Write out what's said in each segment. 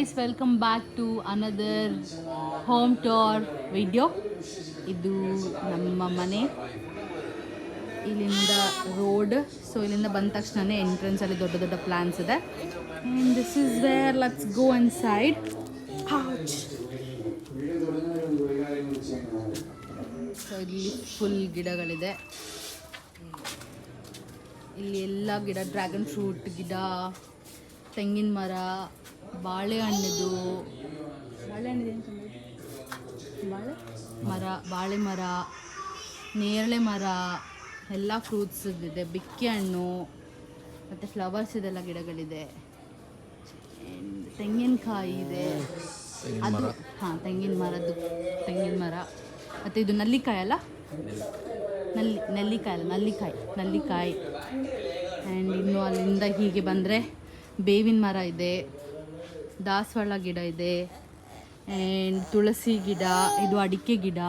Guys welcome back to another home tour video ಇದು ನಮ್ಮ ಮನೆ. ಇಲ್ಲಿಂದ ರೋಡ್ ಸೊ ಇಲ್ಲಿಂದ ಬಂದ ತಕ್ಷಣನೇ ಎಂಟ್ರೆನ್ಸಲ್ಲಿ ದೊಡ್ಡ ದೊಡ್ಡ ಪ್ಲಾನ್ಸ್ ಇದೆ. And this is where let's go inside so ಇಲ್ಲಿ ಫುಲ್ ಗಿಡಗಳಿದೆ. ಇಲ್ಲಿ ಎಲ್ಲ ಗಿಡ ಡ್ರ್ಯಾಗನ್ ಫ್ರೂಟ್ ಗಿಡ, ತೆಂಗಿನ ಮರ ಬಾಳೆಹಣ್ಣದು. ಬಾಳೆ? ಮರ ಬಾಳೆ ಮರ ನೇರಳೆ ಮರ ಎಲ್ಲ ಫ್ರೂಟ್ಸ್ ಇದೆ. ಬಿಕ್ಕಿ ಹಣ್ಣು ಮತ್ತು ಫ್ಲವರ್ಸ್ ಇದೆಲ್ಲ ಗಿಡಗಳಿದೆ. ತೆಂಗಿನಕಾಯಿ ಇದೆ. ಅದು ಹಾಂ ತೆಂಗಿನ ಮರದ್ದು ತೆಂಗಿನ ಮರ. ಮತ್ತು ಇದು ನಲ್ಲಿಕಾಯಿ ಅಲ್ಲ? ನಲ್ಲಿ ನೆಲ್ಲಿಕಾಯಿ ಅಲ್ಲ ನಲ್ಲಿಕಾಯಿ ನಲ್ಲಿಕಾಯಿ. ಆ್ಯಂಡ್ ಇನ್ನು ಅಲ್ಲಿಂದ ಹೀಗೆ ಬಂದರೆ ಬೇವಿನ ಮರ ಇದೆ. ದಾಸವಾಳ ಗಿಡ ಇದೆ. ಆ್ಯಂಡ್ ತುಳಸಿ ಗಿಡ ಇದು ಅಡಿಕೆ ಗಿಡ.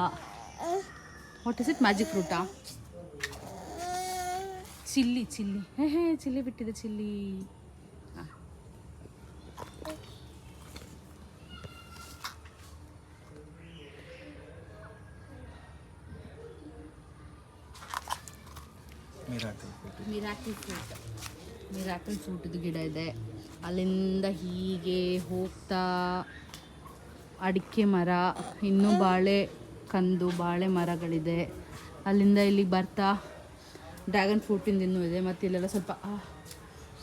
What is it magic ಫ್ರೂಟಾ chilli chilli. Hey hey chilli ಬಿಟ್ಟಿದೆ ಚಿಲ್ಲಿ. ಹಾಂ. ಮಿರಾಕಲ್ ಫ್ರೂಟ್ ಮಿರಾಕಲ್ ಫ್ರೂಟದು ಗಿಡ ಇದೆ. ಅಲ್ಲಿಂದ ಹೀಗೆ ಹೋಗ್ತಾ ಅಡಿಕೆ ಮರ, ಇನ್ನೂ ಬಾಳೆ ಕಂದು, ಬಾಳೆ ಮರಗಳಿದೆ. ಅಲ್ಲಿಂದ ಇಲ್ಲಿಗೆ ಬರ್ತಾ ಡ್ರ್ಯಾಗನ್ ಫ್ರೂಟಿಂದ ಇನ್ನೂ ಇದೆ. ಮತ್ತು ಇಲ್ಲೆಲ್ಲ ಸ್ವಲ್ಪ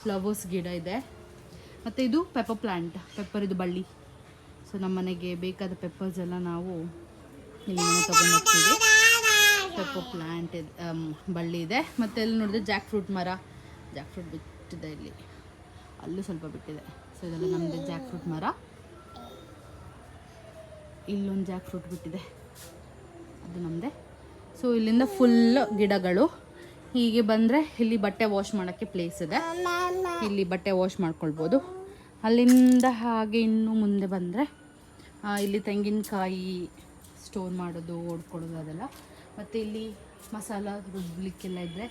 ಫ್ಲವರ್ಸ್ ಗಿಡ ಇದೆ. ಮತ್ತು ಇದು ಪೆಪ್ಪರ್ ಪ್ಲ್ಯಾಂಟ್ ಪೆಪ್ಪರ್ ಇದು ಬಳ್ಳಿ. ಸೊ ನಮ್ಮ ಮನೆಗೆ ಬೇಕಾದ ಪೆಪ್ಪರ್ಸ್ ಎಲ್ಲ ನಾವು ಇಲ್ಲಿಂದ ತೊಗೊಂಡು ಹೋಗ್ತೀವಿ. ಪೆಪ್ಪರ್ ಪ್ಲ್ಯಾಂಟ್ ಇದೆ ಬಳ್ಳಿ ಇದೆ. ಮತ್ತು ಇಲ್ಲಿ ನೋಡಿದ್ರೆ ಜಾಕ್ ಫ್ರೂಟ್ ಮರ. ಜಾಕ್ ಫ್ರೂಟ್ ಬಿಟ್ಟಿದೆ ಇಲ್ಲಿ. ಅಲ್ಲೂ ಸ್ವಲ್ಪ ಬಿಟ್ಟಿದೆ. ಸೊ ಇದೆಲ್ಲ ನಮ್ಮದು ಜಾಕ್ ಫ್ರೂಟ್ ಮರ. ಇಲ್ಲೊಂದು ಜಾಕ್ ಫ್ರೂಟ್ ಬಿಟ್ಟಿದೆ. ಅದು ನಮ್ಮದೇ ಸೊ ಇಲ್ಲಿಂದ ಫುಲ್ ಗಿಡಗಳು. ಹೀಗೆ ಬಂದರೆ ಇಲ್ಲಿ ಬಟ್ಟೆ ವಾಶ್ ಮಾಡೋಕ್ಕೆ ಪ್ಲೇಸ್ ಇದೆ. ಇಲ್ಲಿ ಬಟ್ಟೆ ವಾಶ್ ಮಾಡ್ಕೊಳ್ಬೋದು. ಅಲ್ಲಿಂದ ಹಾಗೆ ಇನ್ನು ಮುಂದೆ ಬಂದರೆ ಇಲ್ಲಿ ತೆಂಗಿನಕಾಯಿ ಸ್ಟೋರ್ ಮಾಡೋದು, ಓಡ್ಕೊಳ್ಳೋದು ಅದೆಲ್ಲ. ಮತ್ತು ಇಲ್ಲಿ ಮಸಾಲ ರುಬ್ಬಲಿಕ್ಕೆಲ್ಲ ಇದ್ದರೆ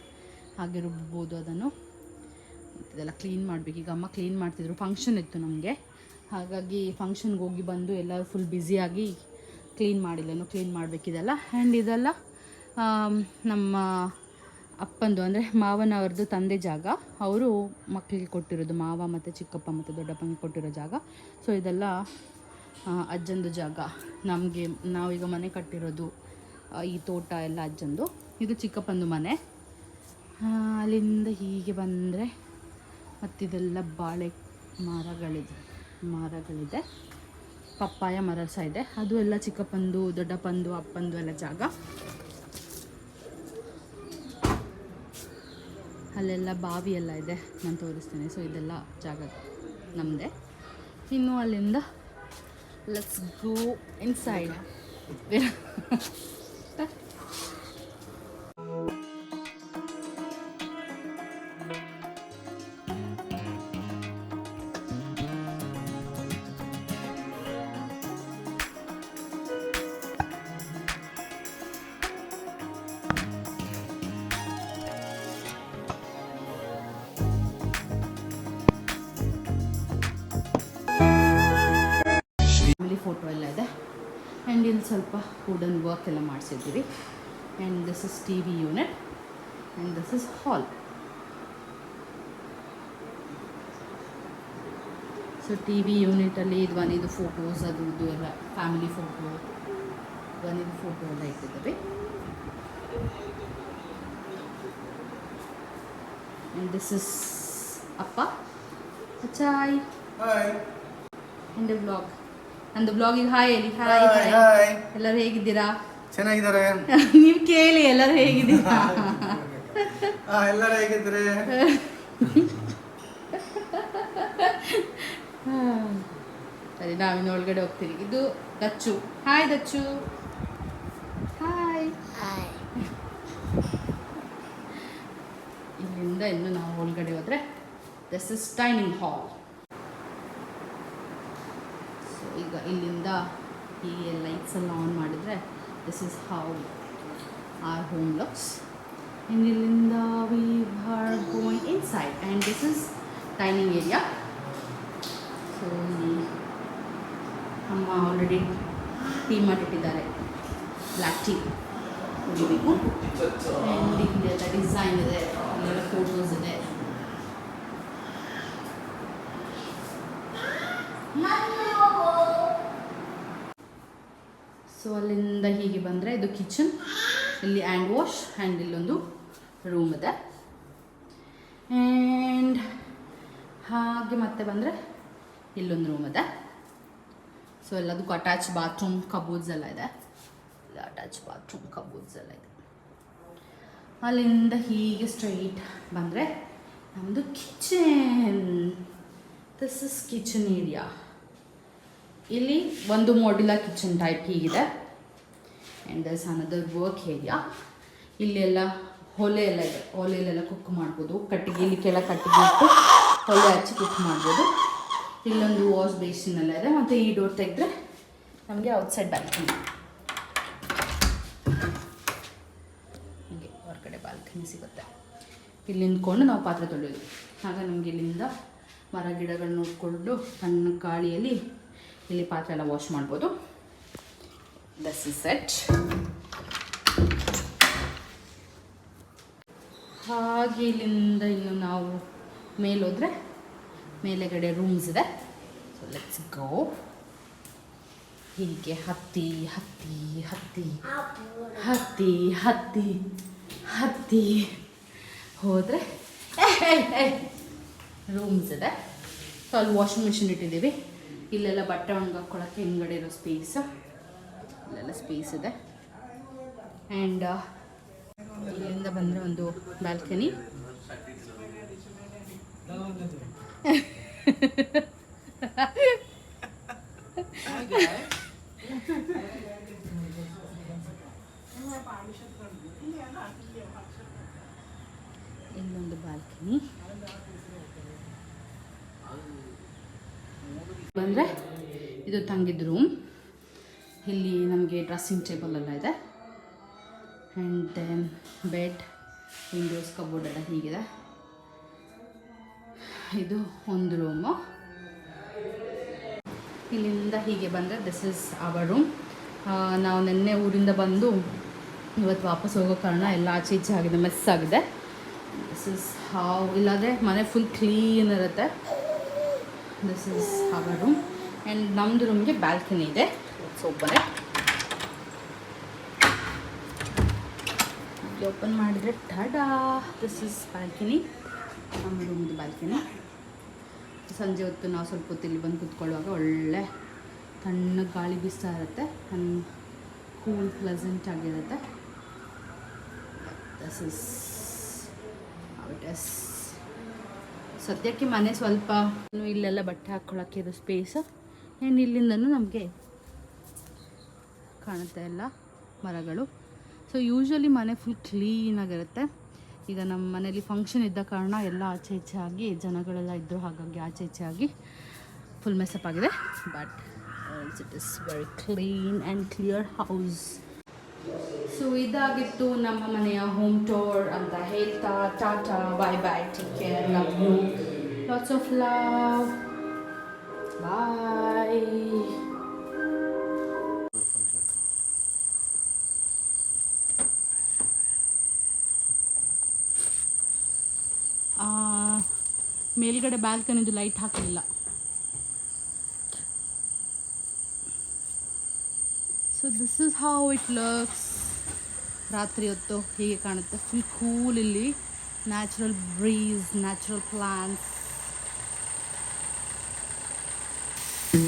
ಹಾಗೆ ರುಬ್ಬೋದು ಅದನ್ನು. ಇದೆಲ್ಲ ಕ್ಲೀನ್ ಮಾಡಬೇಕು. ಈಗ ಅಮ್ಮ ಕ್ಲೀನ್ ಮಾಡ್ತಿದ್ರು. ಫಂಕ್ಷನ್ ಇತ್ತು ನಮಗೆ. ಹಾಗಾಗಿ ಫಂಕ್ಷನ್ಗೆ ಹೋಗಿ ಬಂದು ಎಲ್ಲ ಫುಲ್ ಬ್ಯುಸಿಯಾಗಿ ಕ್ಲೀನ್ ಮಾಡಿಲ್ಲನು ಕ್ಲೀನ್ ಮಾಡಬೇಕಿದೆಲ್ಲ ಆ್ಯಂಡ್ ಇದೆಲ್ಲ ನಮ್ಮ ಅಪ್ಪಂದು ಅಂದರೆ ಮಾವನವ್ರದ್ದು ತಂದೆ ಜಾಗ. ಅವರು ಮಕ್ಕಳಿಗೆ ಕೊಟ್ಟಿರೋದು, ಮಾವ ಮತ್ತು ಚಿಕ್ಕಪ್ಪ ಮತ್ತು ದೊಡ್ಡಪ್ಪನಿಗೆ ಕೊಟ್ಟಿರೋ ಜಾಗ. ಸೊ ಇದೆಲ್ಲ ಅಜ್ಜಂದು ಜಾಗ. ನಮಗೆ, ನಾವೀಗ ಮನೆ ಕಟ್ಟಿರೋದು ಈ ತೋಟ ಎಲ್ಲ ಅಜ್ಜಂದು. ಇದು ಚಿಕ್ಕಪ್ಪಂದು ಮನೆ. ಅಲ್ಲಿಂದ ಹೀಗೆ ಬಂದರೆ ಮತ್ತಿದೆಲ್ಲ ಬಾಳೆ ಮರಗಳಿದೆ ಮರಗಳಿದೆ. ಪಪ್ಪಾಯ ಮರ ಸಹ ಇದೆ. ಅದು ಎಲ್ಲ ಚಿಕ್ಕಪ್ಪಂದು, ದೊಡ್ಡಪ್ಪಂದು, ಅಪ್ಪಂದು ಎಲ್ಲ ಜಾಗ. ಅಲ್ಲೆಲ್ಲ ಬಾವಿ ಎಲ್ಲ ಇದೆ, ನಾನು ತೋರಿಸ್ತೇನೆ. ಸೊ ಇದೆಲ್ಲ ಜಾಗ ನಮ್ಮದೇ ಇನ್ನು ಅಲ್ಲಿಂದ let's go inside wooden work ಎಲ್ಲ ಮಾಡಿಸಿದ್ದೀವಿ. And this is T V unit and this is hall so T V ಯೂನಿಟಲ್ಲಿ ಧ್ವನಿದು ಫೋಟೋಸ್ ಅದು ಇದು ಎಲ್ಲ ಫ್ಯಾಮಿಲಿ ಫೋಟೋ ಧ್ವನಿದು ಫೋಟೋ ಎಲ್ಲ ಇಟ್ಟಿದ್ದೀವಿ. ಆ್ಯಂಡ್ ದಿಸ್ ಇಸ್ ಅಪ್ಪ ಅಚ್ಚಾಯ್ ಹಿಂದೆ ವ್ಲಾಗ್ ಬ್ಲಾಗ್ ನಂದು ಬ್ಲಾಗಿಗೆ ಹಾಯ್ ಹೇಳಿ. ಹಾಯ್ ಹಾಯ್ ಎಲ್ಲರೂ ಹೇಗಿದ್ದೀರಾ? ಚೆನ್ನಾಗಿದ್ದಾರೆ. ನೀವು ಕೇಳಿ ಎಲ್ಲರೂ ಹೇಗಿದ್ದೀರಾ? ಎಲ್ಲರೂ ಹೇಗಿದ್ರೆ ಸರಿ ನಾವಿನ್ನು ಒಳಗಡೆ ಹೋಗ್ತೀವಿ. ಇದು Dachu. Hi Dachu. Hi hi ಇಲ್ಲಿಂದ ಇನ್ನು ನಾವು ಒಳಗಡೆ ಹೋದ್ರೆ this is dining hall so ಈಗ ಇಲ್ಲಿಂದ ಈ ಲೈಟ್ಸ್ ಎಲ್ಲ ಆನ್ ಮಾಡಿದರೆ this is how our home looks and ಇಲ್ಲಿಂದ we are going inside and this is dining area so ಅಮ್ಮ ಆಲ್ರೆಡಿ ಟೀ ಮಾಡಿಟ್ಟಿದ್ದಾರೆ. ಬ್ಲ್ಯಾಕ್ ಟೀ ಕುಡಿಬೇಕು. ಆ್ಯಂಡ್ ಎಲ್ಲ ಡಿಸೈನ್ ಇದೆ ಇಲ್ಲೆಲ್ಲ ಫೋಟೋಸ್ ಇದೆ. ಸೊ ಅಲ್ಲಿಂದ ಹೀಗೆ ಬಂದರೆ ಇದು ಕಿಚನ್ ಇಲ್ಲಿ ಹ್ಯಾಂಡ್ ವಾಶ್ ಆ್ಯಂಡ್ ಇಲ್ಲೊಂದು ರೂಮ್ ಇದೆ. ಆ್ಯಂಡ್ ಹಾಗೆ ಮತ್ತೆ ಬಂದರೆ ಇಲ್ಲೊಂದು ರೂಮ್ ಇದೆ. ಸೊ ಎಲ್ಲದಕ್ಕೂ ಅಟ್ಯಾಚ್ ಬಾತ್ರೂಮ್ ಕಬೋರ್ಡ್ಸ್ ಎಲ್ಲ ಇದೆ. ಅಟ್ಯಾಚ್ ಬಾತ್ರೂಮ್ ಕಬೋರ್ಡ್ಸ್ ಎಲ್ಲ ಇದೆ. ಅಲ್ಲಿಂದ ಹೀಗೆ ಸ್ಟ್ರೈಟ್ ಬಂದರೆ ನಮ್ಮದು kitchen this is kitchen area ಇಲ್ಲಿ ಒಂದು ಮಾಡ್ಯುಲರ್ ಕಿಚನ್ ಟೈಪ್ ಹೀಗಿದೆ. And this another work area ಇಲ್ಲೆಲ್ಲ ಒಲೆ ಎಲ್ಲ ಇದೆ. ಒಲೆಯಲ್ಲೆಲ್ಲ ಕುಕ್ ಮಾಡ್ಬೋದು. ಕಟ್ಟಿಗೆ ಇಲ್ಲಿ ಕೆಳ ಕಟ್ಟಿಗೆ ಇಟ್ಟು ಒಲೆ ಹಚ್ಚಿ ಕುಕ್ ಮಾಡ್ಬೋದು. ಇಲ್ಲೊಂದು ವಾಶ್ ಬೇಸಿನ್ ಎಲ್ಲ ಇದೆ. ಮತ್ತು ಈ ಡೋರ್ ತೆಗೆದ್ರೆ ನಮಗೆ ಔಟ್ಸೈಡ್ ಬಾಲ್ಕನಿ ಹೀಗೆ ಹೊರಗಡೆ ಬಾಲ್ಕನಿ ಸಿಗುತ್ತೆ. ಇಲ್ಲಿ ನಿಂತ್ಕೊಂಡು ನಾವು ಪಾತ್ರೆ ತೊಳೆಯೋದು. ಆಗ ನಮಗೆ ಇಲ್ಲಿಂದ ಮರ ಗಿಡಗಳು ನೋಡಿಕೊಂಡು ತನ್ನ ಗಾಳಿಯಲ್ಲಿ ಇಲ್ಲಿ ಪಾತ್ರೆ ಎಲ್ಲ ವಾಶ್ ಮಾಡ್ಬೋದು. ದಸ್ ಇಸ್ ಸೆಟ್ ಹಾಗೆ ಇಲ್ಲಿಂದ ಇನ್ನು ನಾವು ಮೇಲೋದ್ರೆ ಮೇಲೆಗಡೆ ರೂಮ್ಸ್ ಇದೆ. ಸೊ ಲೆಟ್ಸ್ ಗೋ ಹೀಗೆ ಹತ್ತಿ ಹತ್ತಿ ಹತ್ತಿ ಹತ್ತಿ ಹತ್ತಿ ಹತ್ತಿ ಹೋದರೆ ರೂಮ್ಸ್ ಇದೆ. ಸೊ ಅಲ್ಲಿ ವಾಷಿಂಗ್ ಮಿಷಿನ್ ಇಟ್ಟಿದ್ದೀವಿ. ಇಲ್ಲೆಲ್ಲ ಬಟ್ಟೆ ಒಣಗಾಕೊಳ್ಳೋಕ್ಕೆ ಹಿಂಗಡೆ ಇರೋ ಸ್ಪೇಸ್ ಇಲ್ಲೆಲ್ಲ ಸ್ಪೇಸ್ ಇದೆ. ಆ್ಯಂಡ್ ಇಲ್ಲಿಂದ ಬಂದರೆ ಒಂದು ಬ್ಯಾಲ್ಕನಿ ಇಲ್ಲೊಂದು ಬಾಲ್ಕನಿ ಬಂದರೆ ಇದು ತಂಗಿದ ರೂಮ್ ಇಲ್ಲಿ ನಮಗೆ ಡ್ರೆಸ್ಸಿಂಗ್ ಟೇಬಲ್ ಎಲ್ಲ ಇದೆ. And then bed windows cupboard ಎಲ್ಲ ಹೀಗಿದೆ. ಇದು ಒಂದು ರೂಮು ಇಲ್ಲಿಂದ ಹೀಗೆ ಬಂದರೆ ದಿಸ್ ಇಸ್ ಅವರ್ ರೂಮ್ ನಾವು ನಿನ್ನೆ ಊರಿಂದ ಬಂದು ಇವತ್ತು ವಾಪಸ್ ಹೋಗೋ ಕಾರಣ ಎಲ್ಲ ಆಚೆ ಈಚೆ ಆಗಿದೆ ಮೆಸ್ ಆಗಿದೆ. ದಿಸ್ ಇಸ್ ಹಾವ್ ಇಲ್ಲಾಂದರೆ ಮನೆ ಫುಲ್ ಕ್ಲೀನ್ ಇರುತ್ತೆ. This is our room and ನಮ್ಮದು ರೂಮ್ಗೆ ಬ್ಯಾಲ್ಕನಿ ಇದೆ. ಓಪನ್ ಓಪನ್ ಮಾಡಿದರೆ ಟಾಡಾ ದಿಸ್ ಇಸ್ ಬ್ಯಾಲ್ಕನಿ ನಮ್ಮ ರೂಮ್ದು ಬ್ಯಾಲ್ಕನಿ ಸಂಜೆ ಹೊತ್ತು ನಾವು ಸ್ವಲ್ಪ ಹೊತ್ತು ಇಲ್ಲಿ ಬಂದು ಕೂತ್ಕೊಳ್ಳುವಾಗ ಒಳ್ಳೆ ತಣ್ಣ ಗಾಳಿ ಬಿಸ್ತಾ ಇರುತ್ತೆ. ಆ್ಯಂಡ್ ಕೂಲ್ ಪ್ಲಸೆಂಟ್ ಆಗಿರುತ್ತೆ. ದಿಸ್ ಇಸ್ ಇಟ್ ಇಸ್ ಸದ್ಯಕ್ಕೆ ಮನೆ ಸ್ವಲ್ಪ ಇಲ್ಲೆಲ್ಲ ಬಟ್ಟೆ ಹಾಕ್ಕೊಳ್ಳೋಕ್ಕೆ ಇದು ಸ್ಪೇಸ್ ಆ್ಯಂಡ್ ಇಲ್ಲಿಂದನೂ ನಮಗೆ ಕಾಣುತ್ತೆ ಎಲ್ಲ ಮರಗಳು. ಸೊ ಯೂಶ್ವಲಿ ಮನೆ ಫುಲ್ ಕ್ಲೀನಾಗಿರುತ್ತೆ ಈಗ ನಮ್ಮ ಮನೇಲಿ ಫಂಕ್ಷನ್ ಇದ್ದ ಕಾರಣ ಎಲ್ಲ ಆಚೆ ಈಚೆ ಆಗಿ ಜನಗಳೆಲ್ಲ ಇದ್ದರು ಹಾಗಾಗಿ ಆಚೆ ಈಚೆ ಆಗಿ ಫುಲ್ ಮೆಸಪ್ ಆಗಿದೆ. But it is very clean and clear house so ಇದಾಗಿತ್ತು ನಮ್ಮ ಮನೆಯ ಹೋಮ್ ಟೋರ್ ಅಂತ ಹೇಳ್ತಾ, tata bye bye take care love you lots of love Bye. ಮೇಲ್ಗಡೆ ಬ್ಯಾಲ್ಕನಿದು ಲೈಟ್ ಹಾಕಲಿಲ್ಲ. So this is how it looks ರಾತ್ರಿ ಹೊತ್ತು ಹೀಗೆ ಕಾಣುತ್ತೆ. ಫುಲ್ ಕೂಲ್ ಇಲ್ಲಿ. Natural breeze natural plants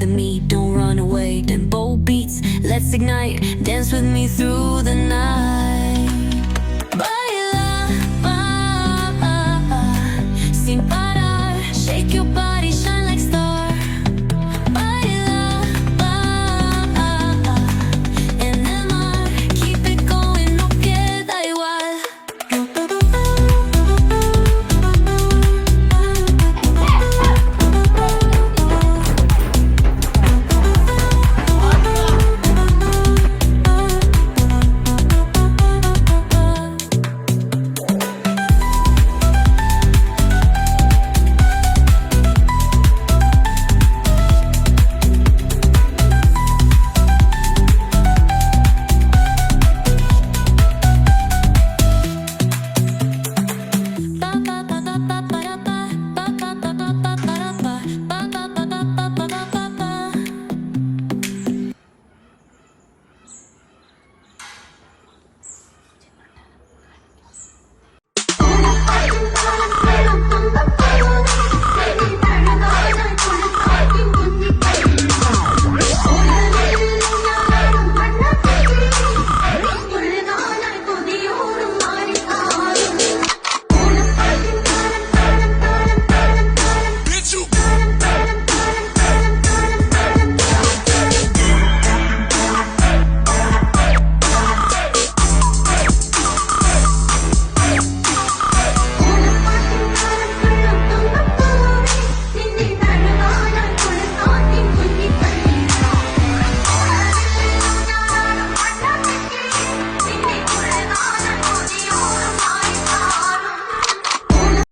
me, don't run away. Then bold beats, let's ignite. Dance with me through the night.